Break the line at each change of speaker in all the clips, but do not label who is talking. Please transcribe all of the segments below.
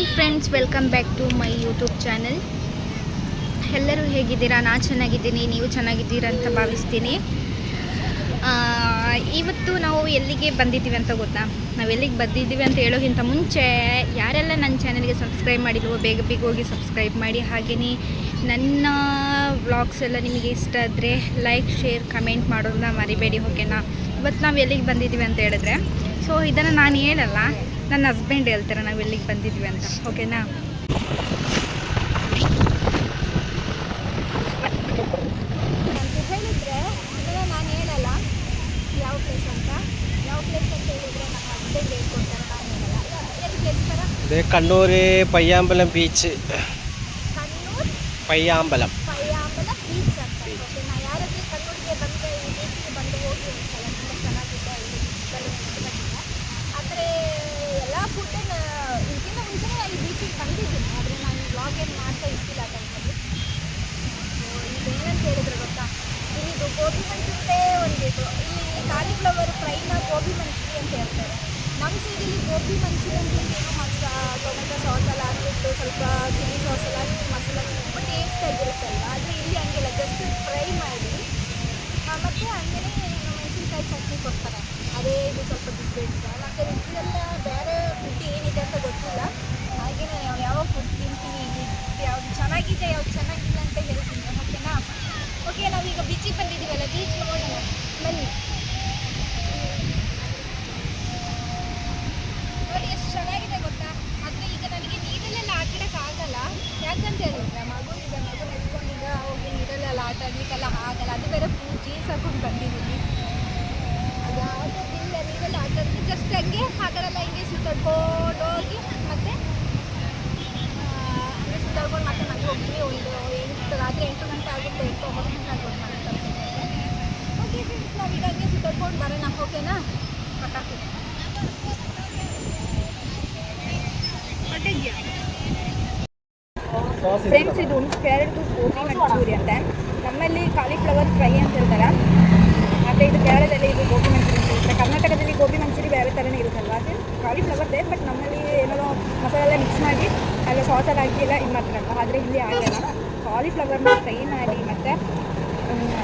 Hi friends, welcome back to my YouTube channel. ಎಲ್ಲರೂ ಹೇಗಿದ್ದೀರಾ? ನಾನು ಚೆನ್ನಾಗಿದ್ದೀನಿ, ನೀವು ಚೆನ್ನಾಗಿದ್ದೀರಾ ಅಂತ ಭಾವಿಸ್ತೀನಿ. ಇವತ್ತು ನಾವು ಎಲ್ಲಿಗೆ ಬಂದಿದ್ದೀವಿ ಅಂತ ಗೊತ್ತಾ? ನಾವು ಎಲ್ಲಿಗೆ ಬಂದಿದ್ದೀವಿ ಅಂತ ಹೇಳೋಕ್ಕಿಂತ ಮುಂಚೆ, ಯಾರೆಲ್ಲ ನನ್ನ ಚಾನಲ್ಗೆ ಸಬ್ಸ್ಕ್ರೈಬ್ ಮಾಡಿಲ್ವೋ, ಬೇಗ ಬೇಗ ಹೋಗಿ ಸಬ್ಸ್ಕ್ರೈಬ್ ಮಾಡಿ. ಹಾಗೆಯೇ ನನ್ನ ವ್ಲಾಗ್ಸ್ ಎಲ್ಲ ನಿಮಗೆ ಇಷ್ಟ ಆದರೆ ಲೈಕ್, ಶೇರ್, ಕಮೆಂಟ್ ಮಾಡೋದನ್ನ ಮರಿಬೇಡಿ, ಓಕೆನಾ? ಇವತ್ತು ನಾವು ಎಲ್ಲಿಗೆ ಬಂದಿದ್ದೀವಿ ಅಂತ ಹೇಳಿದ್ರೆ, ಸೊ ಇದನ್ನು ನಾನು ಹೇಳಲ್ಲ ನನ್ನ ಹಸ್ಬೆಂಡ್ ಹೇಳ್ತಾರೆ ನಾವು ಎಲ್ಲಿಗೆ ಬಂದಿದ್ವಿ ಅಂತ. ಓಕೆನಾ ಹೇಳಿದರೆ ಅಂದರೆ ನಾನು ಹೇಳಲ್ಲ. ಯಾವ ಪ್ಲೇಸ್ ಅಂತ? ಯಾವ ಪ್ಲೇಸ್ ಅಂತ ಹೇಳಿದರೆ ನಮ್ಮ ಹಸ್ಬೆಂಡ್ ಹೇಳ್ಕೊಡ್ತಾರೆ ನಾನು ಹೇಳಲ್ಲ. ಎಲ್ಲಿ ಪ್ಲೇಸ್ ಬರ Kannur Payyambalam beach Kannur? Payyambalam. Okay friends ನಾವೀಗ ಹಂಗೆ ಸುತ್ತಾಡ್ಕೊಂಡು ಬರೋಣ ಓಕೆನಾ ಪಟಾಕಿ ಫ್ರೆಂಡ್ಸ್ ಇದು ಕೇರಳದ್ದು ಮಂಚೂರಿ ಅಂತೆ. ನಮ್ಮಲ್ಲಿ ಕಾಲಿಫ್ಲವರ್ ಫ್ರೈ ಅಂತ ಹೇಳ್ತಾರೆ. ಮತ್ತೆ ಇದು ಕೇರಳದಲ್ಲಿ ಇದು ಗೋಬಿ ಮಂಚೂರಿ ಇರುತ್ತೆ ಕರ್ನಾಟಕದಲ್ಲಿ ಗೋಬಿ ಮಂಚೂರಿ ಬೇರೆ ಥರನೇ ಇರುತ್ತಲ್ವ? ಅದು ಕಾಲಿಫ್ಲವರ್ದೇ ಬಟ್ ನಮ್ಮಲ್ಲಿ ಏನೋ ಮಸಾಲೆ ಎಲ್ಲ ಮಿಕ್ಸ್ ಮಾಡಿ ಅಲ್ಲ ಸಾಸಲ್ಲಿ ಹಾಕಿಲ್ಲ ಇದು ಮಾಡ್ತಾರಲ್ವ? ಆದರೆ ಇಲ್ಲಿ ಆಗಲ್ಲ ಕಾಲಿಫ್ಲವರ್ನ ಫ್ರೈ ಮಾಡಿ ಮತ್ತು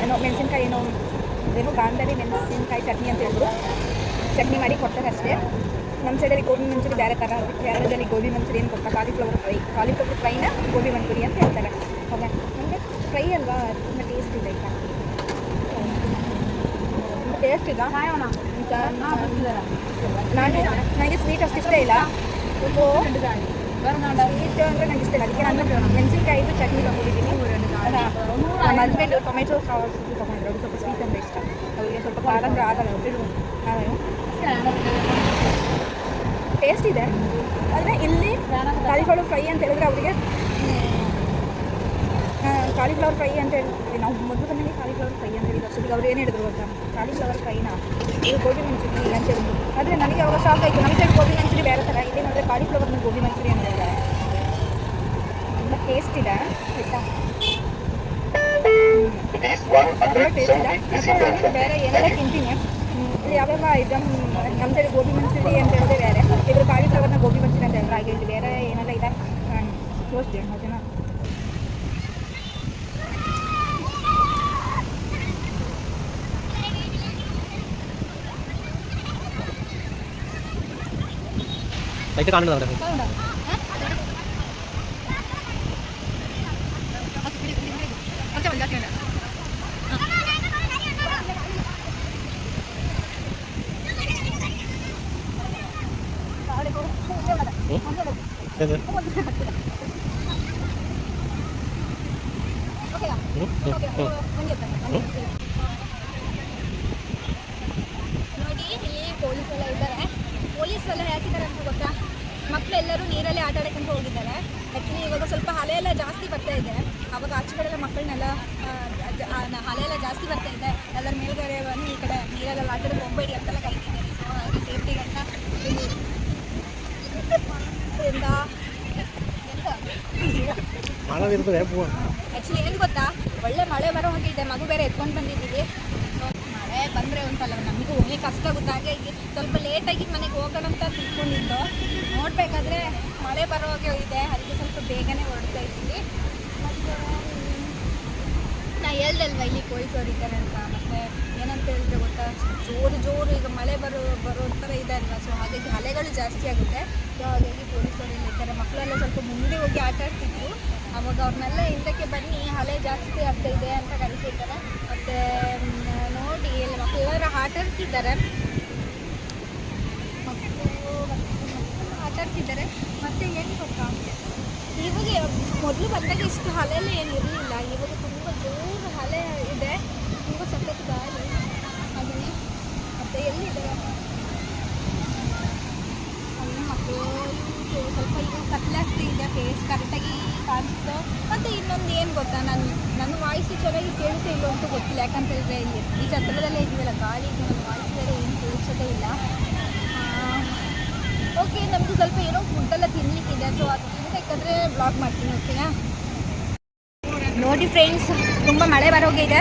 ಏನೋ ಮೆಣಸಿನ್ಕಾಯಿ ಏನೋ ಏನೋ ಗಾಂಧಾರಿ ಮೆಣಸಿನ್ಕಾಯಿ ಚಟ್ನಿ ಅಂತ ಹೇಳಿದ್ರು ಚಟ್ನಿ ಮಾಡಿ ಕೊಡ್ತಾರೆ ಅಷ್ಟೇ ನಮ್ಮ ಸೈಡಲ್ಲಿ ಗೋಬಿ ಮಂಚೂರಿ ಬೇರೆ ಥರ ಕೇರಳದಲ್ಲಿ ಗೋಬಿ ಮಂಚೂರಿ ಏನು ಕೊಡ್ತಾರೆ ಕಾಲಿಫ್ಲವರ್ ಫ್ರೈ ಕಾಲಿಫ್ಲವರ್ ಫ್ರೈನ ಗೋಬಿ ಮಂಚೂರಿ ಅಂತ ಹೇಳ್ತಾರೆ ಹೌದಾ ಅಂದರೆ ಫ್ರೈ ಅಲ್ವಾ ತುಂಬ ಟೇಸ್ಟ್ ಇದೆ ಈಗ ಟೇಸ್ಟ್ ಇದೆ ನಾನು ನನಗೆ ಸ್ವೀಟ್ ಅಷ್ಟು ಇಷ್ಟ ಇಲ್ಲ ಉಪ್ಪು ಸ್ವೀಟ್ ಅಂದರೆ ನನಗೆ ಇಷ್ಟ ಇಲ್ಲ ಅದಕ್ಕೆ ನಾನು ಮೆಣಸಿನ್ಕಾಯಿದು ಚಟ್ನಿ ತೊಗೊಂಡಿದ್ದೀನಿ ನಮ್ಮ ಹಸ್ಬೆಂಡ್ ಟೊಮೆಟೊ ಸಾಸ್ ತೊಗೊಂಡ್ರು ಅದು ಸ್ವಲ್ಪ ಸ್ವೀಟ್ ಅಂದರೆ ಇಷ್ಟ ಅವರಿಗೆ ಸ್ವಲ್ಪ ಖಾರ ಅಂದರೆ ಆಗಲ್ಲ ಟೇಸ್ಟ್ ಇದೆ ಆದರೆ ಇಲ್ಲಿ ಕಾಲಿಫ್ಲವರ್ ಫ್ರೈ ಅಂತ ಹೇಳಿದ್ರೆ ಅವರಿಗೆ ಕಾಲಿಫ್ಲವರ್ ಫ್ರೈ ಅಂತ ಹೇಳಿ ನಾವು ಮೊದಲು ಬಂದಾಗ ಕಾಲಿಫ್ಲವರ್ ಫ್ರೈ ಅಂತ ಹೇಳಿದ್ರು ಅವ್ರು ಏನು ಹೇಳಿದ್ರು ಗೊತ್ತಾ? ಕಾಲಿಫ್ಲವರ್ ಫ್ರೈನಾ ಇದು ಗೋಬಿ ಮಂಚೂರಿ ಅಂತ ಹೇಳಿದ್ರು. ಆದರೆ ನನಗೆ ಅವಾಗ ಶಾಕ್ ಆಯಿತು. ನಮ್ಮ ಸೈಡ್ ಗೋಬಿ ಮಂಚೂರಿ ಬೇರೆ ಥರ ಇದೇನಂದರೆ ಕಾಲಿಫ್ಲವರ್ನ ಗೋಬಿ ಮಂಚೂರಿ ಅಂತ ಹೇಳ್ತಾರೆ. ತುಂಬ ಟೇಸ್ಟ್ ಇದೆ. ಆಯಿತಾ? ತುಂಬ ಟೇಸ್ಟ್ ಇದೆ. ಬೇರೆ ಏನೆಲ್ಲ ತಿಂತೀನಿ. ಯಾವಾಗ ಇದು ನಮ್ಮ ಸೈಡ್ ಗೋಬಿ ಮಂಚೂರಿ ಅಂತ ಹೇಳಿದ್ರೆ ಬೇರೆ. ಇದ್ರ ಕಾಲಿಫ್ಲವರ್ನ ಗೋಬಿ ಮಂಚೂರಿ ಅಂತ ಹೇಳಿದ್ರೆ ಬೇರೆ ಏನೆಲ್ಲ ಇದೆ. ನಾನು ತೋರಿಸ್ತೀನಿ
ലൈറ്റ് കാണുന്നത് അവിടെ? ഓക്കെ ಹ್ಮ್?
ಆಟ ಆಡೋಕ್ಕಂತ ಹೋಗಿದ್ದಾರೆ. ಆ್ಯಕ್ಚುಲಿ ಇವಾಗ ಸ್ವಲ್ಪ ಹಲೆ ಎಲ್ಲ ಜಾಸ್ತಿ ಬರ್ತಾ ಇದೆ. ಅವಾಗ ಆಚೆ ಕಡೆ ಮಕ್ಕಳನ್ನೆಲ್ಲ ಹಲೆ ಎಲ್ಲ ಜಾಸ್ತಿ ಬರ್ತಾ ಇದೆ. ಎಲ್ಲರ ಮೇಲ್ಗಡೆ ಬಂದು ಈ ಕಡೆ ನೀರೆಲ್ಲ ಆಟಕ್ಕೆ ಹೋಗಬೇಡಿ ಅಂತೆಲ್ಲ ಕಲಿತಿದ್ದಾರೆ ಸೊ ಹಾಗೆ ಸೇಫ್ಟಿಗಂತ ಆ್ಯಕ್ಚುಲಿ ಏನು ಗೊತ್ತಾ? ಒಳ್ಳೆ ಮಳೆ ಬರೋ ಹಾಗೆ ಇದೆ. ಮಗು ಬೇರೆ ಎತ್ಕೊಂಡು ಬಂದಿದ್ದೀವಿ. ಬಂದರೆ ಉಂಟಲ್ಲ, ನಮಗೂ ಹೋಗ್ಲಿಕ್ಕೆ ಕಷ್ಟ ಆಗುತ್ತೆ. ಹಾಗಾಗಿ ಸ್ವಲ್ಪ ಲೇಟಾಗಿ ಮನೆಗೆ ಹೋಗೋಣ ಅಂತ ತಿಳ್ಕೊಂಡಿದ್ದು. ನೋಡಬೇಕಾದ್ರೆ ಮಳೆ ಬರೋ ಬರೋಗೆ ಇದೆ, ಅದಕ್ಕೆ ಸ್ವಲ್ಪ ಬೇಗನೆ ಹೊರಡ್ತಾ ಇದ್ದೀವಿ. ಮತ್ತು, ನಾ ಹೇಳ್ದಲ್ವ ಇಲ್ಲಿ ಇದ್ದಾರೆ ಅಂತ? ಮತ್ತು ಏನಂತ ಹೇಳಿದ್ರೆ ಗೊತ್ತಾ? ಜೋರು ಜೋರು ಈಗ ಮಳೆ ಬರೋ ಬರೋ ಥರ ಇದೆ ಅಲ್ವಾ? ಸೊ ಹಾಗಾಗಿ ಅಲೆಗಳು ಜಾಸ್ತಿ ಆಗುತ್ತೆ. ಸೊ ಹಾಗಾಗಿ ಪೊಲೀಸರು ಇಲ್ಲಿ ಇದ್ದಾರೆ. ಮಕ್ಕಳೆಲ್ಲ ಸ್ವಲ್ಪ ಮುಂದೆ ಹೋಗಿ ಆಟ ಆಡ್ತಿದ್ರು. ಅವಾಗ ಅವ್ರನ್ನೆಲ್ಲ ಹಿಂದಕ್ಕೆ ಬನ್ನಿ ಅಲೆ ಜಾಸ್ತಿ ಆಗ್ತಾ ಇದೆ ಅಂತ ಕರಿತಿದ್ದಾರೆ ಮಕ್ಕಳೆಲ್ಲರೂ ಆಟಾಡ್ತಿದ್ದಾರೆ ಮತ್ತೆ ಏನು ಗೊತ್ತಾ? ಇವಾಗ ಮೊದಲು ಬಂದಾಗ ಇಷ್ಟು ಹಲೆಯಲ್ಲಿ ಏನು ಇರಲಿಲ್ಲ. ಇವಾಗ ತುಂಬ ದೂರ ಹಲೆ ಇದೆ. ತುಂಬ ಸಖತ್ ಗಾಳಿ. ಅದನ್ನು ಮತ್ತು ಎಲ್ಲಿದೆ ಅಲ್ಲಿ ಮಕ್ಕಳು ಸ್ವಲ್ಪ ಇದು ಕತ್ಲಾಗ್ತಿದೆ. ಫೇಸ್ ಕರೆಕ್ಟಾಗಿ ಕಾಣಿಸ್ತು ಮತ್ತು ಇನ್ನೊಂದು ಏನು ಗೊತ್ತಾ? ನನ್ನ ನನ್ನ ವಾಯ್ಸ್ ಚೆನ್ನಾಗಿ ಕೇಳುತ್ತೆ ಇಲ್ಲ ಅಂತೂ ಗೊತ್ತಿಲ್ಲ. ಯಾಕಂತ ಹೇಳಿದ್ರೆ ಈ ಈ ಛತ್ರದಲ್ಲೇ ಇದೆಯಲ್ಲ ಗಾಳಿ ಇದೆ, ನನ್ನ ವಾಯ್ಸ್ ಬೇರೆ ಏನು ಕೇಳಿಸೋದೇ ಇಲ್ಲ. ಓಕೆ ನಮಗೆ ಸ್ವಲ್ಪ ಏನೋ ಫುಡ್ಡೆಲ್ಲ ಇದೆ ಸೊ ಅದು ತಿನ್ಬೇಕಂದ್ರೆ ಬ್ಲಾಗ್ ಮಾಡ್ತೀನಿ ಓಕೆನಾ ನೋಡಿ ಫ್ರೆಂಡ್ಸ್ ತುಂಬ ಮಳೆ ಬರೋಗೆ ಇದೆ.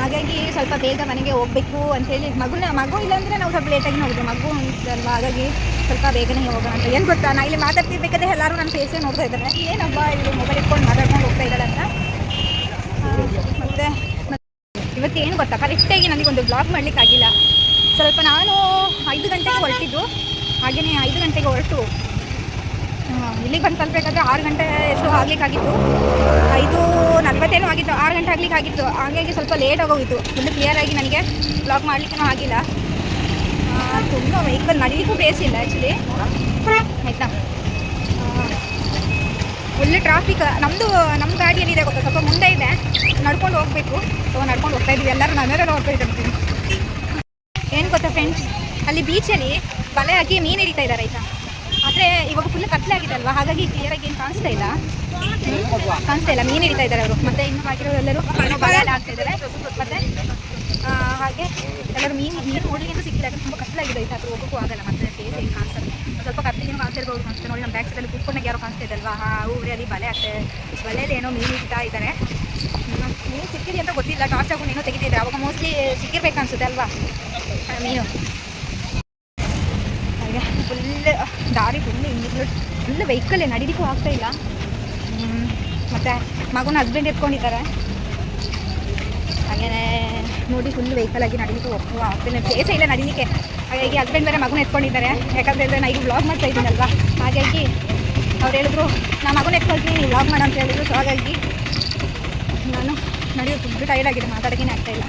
ಹಾಗಾಗಿ ಸ್ವಲ್ಪ ಬೇಗ ಮನೆಗೆ ಹೋಗಬೇಕು ಅಂತೇಳಿ ಮಗುನ ಮಗು ಇಲ್ಲಾಂದರೆ ನಾವು ಸ್ವಲ್ಪ ಲೇಟಾಗಿ ಹೋಗೋದು ಮಗು ಅಂತಲ್ಲ ಹಾಗಾಗಿ ಸ್ವಲ್ಪ ಬೇಗನೆ ಹೋಗೋಣ ಅಂತ. ಏನು ಗೊತ್ತಾ? ನಾ ಇಲ್ಲಿ ಮಾತಾಡ್ತಿರ್ಬೇಕಾದ್ರೆ ಎಲ್ಲರೂ ನನ್ನ ಫೇಸೇ ನೋಡ್ತಾ ಇದ್ದಾರೆ. ಏನಪ್ಪ ಇಲ್ಲಿ ಮೊಬೈಲ್ ಇಟ್ಕೊಂಡು ಮಾತಾಡ್ಕೊಂಡು ಹೋಗ್ತಾ ಇದ್ದಾಳೆ ಅಂತ. ಮತ್ತೆ ಇವತ್ತೇನು ಗೊತ್ತಾ? ಕರೆಕ್ಟಾಗಿ ನನಗೊಂದು ಬ್ಲಾಗ್ ಮಾಡಲಿಕ್ಕಾಗಿಲ್ಲ ಸ್ವಲ್ಪ ನಾನು ಐದು ಗಂಟೆಗೆ ಹೊರಟಿದ್ದು. ಹಾಗೆಯೇ ಐದು ಗಂಟೆಗೆ ಹೊರಟು. ಇಲ್ಲಿಗೆ ಬಂದು ತಲುಪಬೇಕಾದ್ರೆ ಆರು ಗಂಟೆ ಎಷ್ಟು ಆಗಲಿಕ್ಕಾಗಿತ್ತು ಐದು ನಲ್ವತ್ತೇನೋ ಆಗಿತ್ತು. ಆರು ಗಂಟೆ ಆಗ್ಲಿಕ್ಕಾಗಿತ್ತು ಹಾಗಾಗಿ ಸ್ವಲ್ಪ ಲೇಟ್ ಆಗೋಗಿತ್ತು. ಫುಲ್ ಕ್ಲಿಯರಾಗಿ ನನಗೆ ಬ್ಲಾಗ್ ಮಾಡಲಿಕ್ಕೂ ಆಗಿಲ್ಲ. ತುಂಬ ವೆಹಿಕಲ್ ನಡೀಲಿಕ್ಕೂ ಬೇಸಿಲ್ಲ ಆ್ಯಕ್ಚುಲಿ ಆಯಿತಾ? ಫುಲ್ ಟ್ರಾಫಿಕ್ ನಮ್ಮದು ನಮ್ಮ ಗಾಡಿ ಏನಿದೆ ಗೊತ್ತಾ, ಸ್ವಲ್ಪ ಮುಂದೆ ಇದೆ. ನಡ್ಕೊಂಡು ಹೋಗಬೇಕು. ಸೊ, ನಡ್ಕೊಂಡು ಹೋಗ್ತಾ ಇದ್ದೀವಿ ಎಲ್ಲರೂ ನನ್ನೆಲ್ಲ ಹೋಗ್ತಾ ಇದ್ದೀವಿ ಏನು ಗೊತ್ತಾ ಫ್ರೆಂಡ್ಸ್ ಅಲ್ಲಿ ಬೀಚಲ್ಲಿ ಬಲೆ ಹಾಕಿ ಮೀನು ಹಿಡಿತಾ ಇದ್ದಾರೆ ಆಯ್ತಾ? ಆದರೆ ಇವಾಗ ಫುಲ್ ಕತ್ಲೆ ಆಗಿದೆ ಅಲ್ವಾ? ಹಾಗಾಗಿ ಕ್ಲಿಯರಾಗಿ ಏನು ಕಾಣಿಸ್ತಾ ಇಲ್ಲ? ಕಾಣಿಸ್ತಾ ಇಲ್ಲ. ಮೀನು ಹಿಡಿತಾ ಇದ್ದಾರೆ ಅವರು. ಮತ್ತೆ ಇನ್ನು ಎಲ್ಲರೂ ಬಲೆ ಹಾಕ್ತಾ ಇದ್ದಾರೆ. ಮತ್ತೆ? ಹಾಗೆ ಎಲ್ಲರೂ ಮೀನು ಮೀನು ನೋಡಲಿಕ್ಕೆ ಸಿಕ್ಕಿಲ್ಲ. ಯಾಕಂದ್ರೆ ತುಂಬ ಕತ್ತಲಾಗಿದೆ ಆಯ್ತು ಅದು ಹೋಗೋಕ್ಕೂ ಆಗಲ್ಲ. ಮತ್ತೆ ಫೇಸ್ ಏನು ಕಾಣಿಸ್ತದೆ ಸ್ವಲ್ಪ ಕತ್ಲಿಗೆ ಕಾಣಿಸ್ತಿರ್ಬೋದು ಅನ್ಸುತ್ತೆ. ನೋಡಿ ನಮ್ಮ ಬ್ಯಾಕ್ ಸೈಡಲ್ಲಿ ಕೂತ್ಕೊಂಡಾಗ ಯಾರೋ ಕಾಣಿಸ್ತಾ ಇದ್ದಲ್ವಾ? ಹಾ ಊರಲ್ಲಿ ಬಲೆ ಆಗ್ತದೆ ಬಲೆಯಲ್ಲಿ ಏನೋ ಮೀನು ಇಡ್ತಾ ಇದ್ದಾರೆ. ಮೀನು ಸಿಕ್ಕಿದೆ ಅಂತ ಗೊತ್ತಿಲ್ಲ. ಟಾರ್ಚ್ ಹಾಕೊಂಡು ಏನೋ ತೆಗಿತಿದ್ದಾರೆ ಅವಾಗ ಮೋಸ್ಟ್ಲಿ ಸಿಕ್ಕಿರ್ಬೇಕು ಅನ್ಸುತ್ತೆ ಅಲ್ವಾ? ಮೀನು. ಹಾಗೆ ಫುಲ್ ದಾರಿ ಫುಲ್ ಹಿಂಗಿದ್ರು ಫುಲ್ ವೆಹಿಕಲ್ಲೇ ನಡೀಲಿಕ್ಕೂ ಆಗ್ತಾ ಇಲ್ಲ. ಮತ್ತು ಮಗುನ ಹಸ್ಬೆಂಡ್ ಎತ್ಕೊಂಡಿದ್ದಾರೆ. ಹಾಗೇನೆ ನೋಡಿ ಫುಲ್ ವೆಹಿಕಲ್ ಆಗಿ ನಡೀಲಿಕ್ಕೆ ಹೋಗ್ತೀವ ಆಗ್ತಾನೆ ಪ್ಲೇಸೇ ಇಲ್ಲ ನಡೀಲಿಕ್ಕೆ. ಹಾಗಾಗಿ ಹಸ್ಬೆಂಡ್ ಬೇರೆ ಮಗುನ ಎತ್ಕೊಂಡಿದ್ದಾರೆ. ಯಾಕಂದ್ರೆ ಹೇಳಿದ್ರೆ ನಾನು ಈಗ ವ್ಲಾಗ್ ಮಾಡ್ತಾ ಇದ್ದೀನಲ್ವಾ? ಹಾಗಾಗಿ ಅವ್ರು ಹೇಳಿದ್ರು, ನಾ ಮಗುನ ಎತ್ಕೊಳ್ತೀನಿ ನೀವು ಬ್ಲಾಗ್ ಮಾಡೋ ಅಂತ ಹೇಳಿದ್ರು. ಸೊ ಹಾಗಾಗಿ ನಾನು ನಡೆಯೋದು ಫುಲ್ ಟೈರ್ಡ್ ಆಗಿದೆ ಮಾತಾಡೋಕ್ಕೇನೆ ಆಗ್ತಾ ಇಲ್ಲ.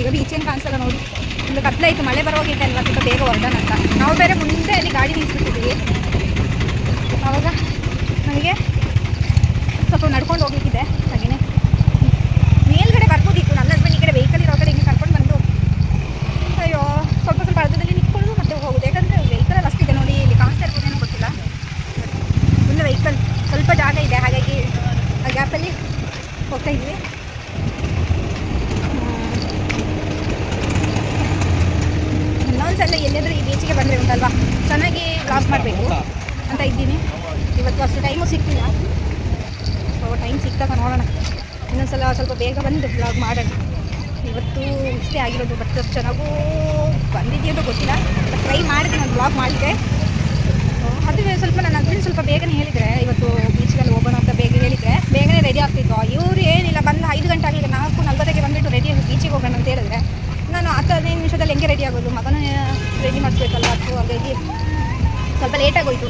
ಈಗ ಬೀಚ್ ಬೀಚೇನು ಕಾಣಿಸಲ್ಲ ನೋಡಿ. ಒಂದು ಆಯಿತು ಮಳೆ ಬರೋಗಿದೆ ಅಲ್ವಾ? ಸ್ವಲ್ಪ ಬೇಗ ಹೊರಡೋಣ ಅಂತ. ನಾವು ಬೇರೆ ಮುಂದೆ ಅಲ್ಲಿ ಗಾಡಿ ನಿಲ್ಲಿಸ್ಬಿಟ್ಟಿದ್ದೀವಿ ಆವಾಗ ನನಗೆ ಸ್ವಲ್ಪ ನಡ್ಕೊಂಡು ಹೋಗ್ಲಿಕ್ಕಿದೆ ಹಾಗೆಯೇ ಮೇಲ್ಗಡೆ ಬರ್ಬೋದಿತ್ತು ನನ್ನ ಹಸ್ಬೆಂಡ್ ಈ ಕಡೆ ವೆಹಿಕಲ್ ಇರೋ ಕಡೆ ಹಿಂಗೆ ಕರ್ಕೊಂಡು ಬಂದು ಅಯ್ಯೋ ಸ್ವಲ್ಪ ಸ್ವಲ್ಪ ಅರ್ಧದಲ್ಲಿ ನಿಂತ್ಕೊಳ್ಳೋದು ಮತ್ತೆ ಹೋಗೋದು ಯಾಕಂದರೆ ವೆಹಿಕಲಲ್ಲಿ ಅಷ್ಟಿದೆ ನೋಡಿ ಇಲ್ಲಿ ಕಾಣಿಸ್ತಾ ಇರ್ಬೋದೇನೋ ಗೊತ್ತಿಲ್ಲ ಫುಲ್ ವೆಹಿಕಲ್ ಸ್ವಲ್ಪ ಜಾಗ ಇದೆ ಹಾಗಾಗಿ ಆ ಗ್ಯಾಪಲ್ಲಿ ಹೋಗ್ತಾ ಇದ್ವಿ ಇನ್ನೊಂದ್ಸಲ ಎಲ್ಲಿಯಾದರೂ ಈ ಬೀಚಿಗೆ ಬಂದರೆ ಉಂಟಲ್ವಾ? ಚೆನ್ನಾಗಿ ಲಾಸ್ ಮಾಡಬೇಕು ಅಂತ ಇದ್ದೀನಿ. ಇವತ್ತು ಅಷ್ಟು ಟೈಮು ಸಿಕ್ತಿಲ್ಲ ಸೊ ಟೈಮ್ ಸಿಕ್ತಾಗ ನೋಡೋಣ. ಇನ್ನೊಂದ್ಸಲ ಸ್ವಲ್ಪ ಬೇಗ ಬಂದು ಬ್ಲಾಗ್ ಮಾಡೋಣ. ಇವತ್ತು ಇಷ್ಟೇ ಆಗಿರೋದು ಬಟ್ ಚೆನ್ನಾಗೂ ಬಂದಿದೆಯೋ ಗೊತ್ತಿಲ್ಲ. ಟ್ರೈ ಮಾಡಿದೆ ನಾನು ಬ್ಲಾಗ್ ಮಾಡಿದೆ ಅದು ಸ್ವಲ್ಪ ನನ್ನ ಹಸ್ಬೆಂಡ್ ಸ್ವಲ್ಪ ಬೇಗನೆ ಹೇಳಿದರೆ, ಇವತ್ತು ಬೀಚ್ಗೆಲ್ಲ ಹೋಗೋಣ ಅಂತ ಬೇಗ ಹೇಳಿದರೆ, ಬೇಗನೆ ರೆಡಿ ಆಗ್ತಿತ್ತು. ಇವರು ಏನಿಲ್ಲ, ಬಂದು ಐದು ಗಂಟೆ ಆಗಲಿಲ್ಲ, ನಾಲ್ಕು ನಲ್ವತ್ತಕ್ಕೆ ಬಂದುಬಿಟ್ಟು ರೆಡಿ ಬೀಚಿಗೆ ಹೋಗೋಣ ಅಂತ ಹೇಳಿದ್ರೆ ನಾನು ಹತ್ತು ಹದಿನೈದು ನಿಮಿಷದಲ್ಲಿ ಹೆಂಗೆ ರೆಡಿ ಆಗೋದು? ಮಗನ ರೆಡಿ ಮಾಡಿಸ್ಬೇಕಲ್ಲ ಅದು ಹಾಗಾಗಿ ಸ್ವಲ್ಪ ಲೇಟಾಗೋಯ್ತು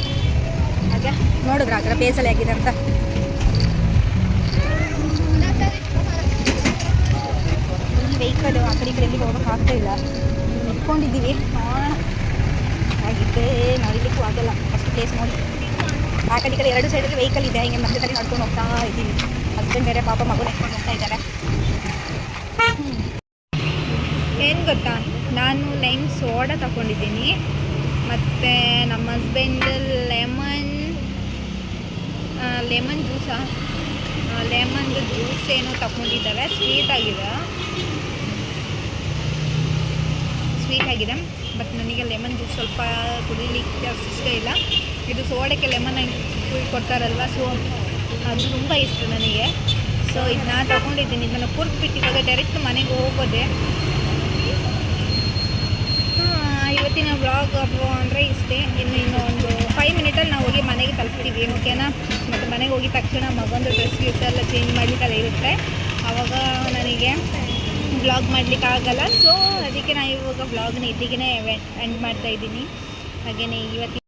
ಹಾಗೆ ನೋಡಿದ್ರೆ ಆ ಥರ ಆಗಿದೆ ಅಂತ. ಈ ಆ ಕಡೆ ಈ ಕಡೆ ಇಲ್ಲ. ನಿಂತ್ಕೊಂಡಿದ್ದೀವಿ. ಹಾಗಿದ್ದೇ ನಡಿಲಿಕ್ಕೂ ಆಗಲ್ಲ. ಅಷ್ಟು ಪ್ಲೇಸ್ ನೋಡಿ. ಆ ಕಡೆ ಈ ಕಡೆ ಎರಡು ಸೈಡಲ್ಲಿ ವೆಹಿಕಲ್ ಇದೆ. ಹಿಂಗೆ ಮಧ್ಯದಲ್ಲಿ ನಡ್ಕೊಂಡು ಹೋಗ್ತಾ ಇದ್ದೀವಿ ಹಸ್ಬೆಂಡ್ ಬೇರೆ ಪಾಪ ಮಗು ಎತ್ಕೊಂಡು ಹೋಗ್ತಾ ಇದ್ದಾರೆ ಏನು ಗೊತ್ತಾ? ನಾನು ಲೈಮ್ ಸೋಡಾ ತಗೊಂಡಿದ್ದೀನಿ ಮತ್ತು ನಮ್ಮ ಹಸ್ಬೆಂಡ್ ಲೆಮನ್ ಲೆಮನ್ ಜ್ಯೂಸಾ ಲೆಮನ್ ಜ್ಯೂಸ್ ಏನೋ ತಗೊಂಡಿದ್ದಾವೆ ಸ್ವೀಟ್ ಆಗಿದೆ. ಸ್ವೀಟ್ ಆಗಿದೆ. ಬಟ್ ನನಗೆ ಲೆಮನ್ ಜ್ಯೂಸ್ ಸ್ವಲ್ಪ ಕುಡಿಲಿಕ್ಕೆ ಅಷ್ಟು ಇಷ್ಟ ಇಲ್ಲ. ಇದು ಸೋಡಕ್ಕೆ ಲೆಮನ್ ಕೊಡ್ತಾರಲ್ವ? ಸೊ ಅದು ತುಂಬ ಇಷ್ಟ ನನಗೆ. ಸೊ ಇದನ್ನ ತಗೊಂಡಿದ್ದೀನಿ ಇದನ್ನು ಕುರ್ದ್ಬಿಟ್ಟು ಇವಾಗ ಡೈರೆಕ್ಟ್ ಮನೆಗೆ ಹೋಗೋದೆ. ಇವತ್ತಿನ ವ್ಲಾಗ್ ಅಂದರೆ ಇಷ್ಟೇ. ಇನ್ನು ಇನ್ನೂ ಒಂದು ಫೈವ್ ಮಿನಿಟಲ್ಲಿ ನಾವು ಹೋಗಿ ಮನೆಗೆ ತಲುಪ್ತೀವಿ ಓಕೆನಾ ಮತ್ತು ಮನೆಗೆ ಹೋಗಿದ ತಕ್ಷಣ ಮಗೊಂದು ಡ್ರೆಸ್ ಗಿಫ್ಟ್ ಎಲ್ಲ ಚೇಂಜ್ ಮಾಡಲಿಕ್ಕೆಲ್ಲ ಇರುತ್ತೆ. ಆವಾಗ ನನಗೆ ಬ್ಲಾಗ್ ಮಾಡಲಿಕ್ಕೆ ಆಗಲ್ಲ. ಸೊ ಅದಕ್ಕೆ ನಾನು ಇವಾಗ ಬ್ಲಾಗ್ನ ಇಲ್ಲಿಗೆ ಎಂಡ್ ಮಾಡ್ತಾ ಇದ್ದೀನಿ. ಹಾಗೆಯೇ ಇವತ್ತಿನ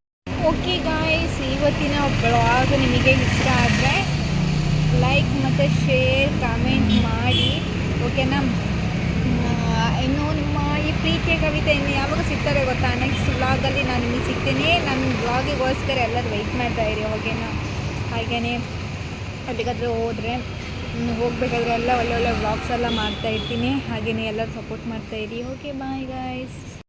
ಓಕೆ ಗಾಯ್ಸ್ ಇವತ್ತಿನ ಬ್ಲಾಗ್ ನಿಮಗೆ ಇಷ್ಟ ಆದರೆ ಲೈಕ್ ಮತ್ತು ಶೇರ್ ಕಾಮೆಂಟ್ ಮಾಡಿ ಓಕೆನಾ ಇನ್ನು ಪ್ರೀತಿಯ ಕವಿತೆ ಇನ್ನು ಯಾವಾಗ ಸಿಗ್ತಾರೆ ಗೊತ್ತಾ? ನೆಕ್ಸ್ಟ್ ವ್ಲಾಗಲ್ಲಿ ನಾನು ನಿಮಗೆ ಸಿಗ್ತೀನಿ. ನನ್ನ ವ್ಲಾಗಿಗೋಸ್ಕರ ಎಲ್ಲರೂ ವೆಯ್ಟ್ ಮಾಡ್ತಾ ಇರಿ. ಓಕೆನಾ ಹಾಗೆಯೇ ಅಲ್ಲಿಗಾದ್ರೆ ಹೋದರೆ ಹೋಗ್ಬೇಕಾದ್ರೆ ಎಲ್ಲ ಒಳ್ಳೆ ಒಳ್ಳೆ ವ್ಲಾಗ್ಸ್ ಎಲ್ಲ ಮಾಡ್ತಾ ಇರ್ತೀನಿ. ಹಾಗೆಯೇ ಎಲ್ಲರೂ ಸಪೋರ್ಟ್ ಮಾಡ್ತಾ ಇರಿ. Okay bye guys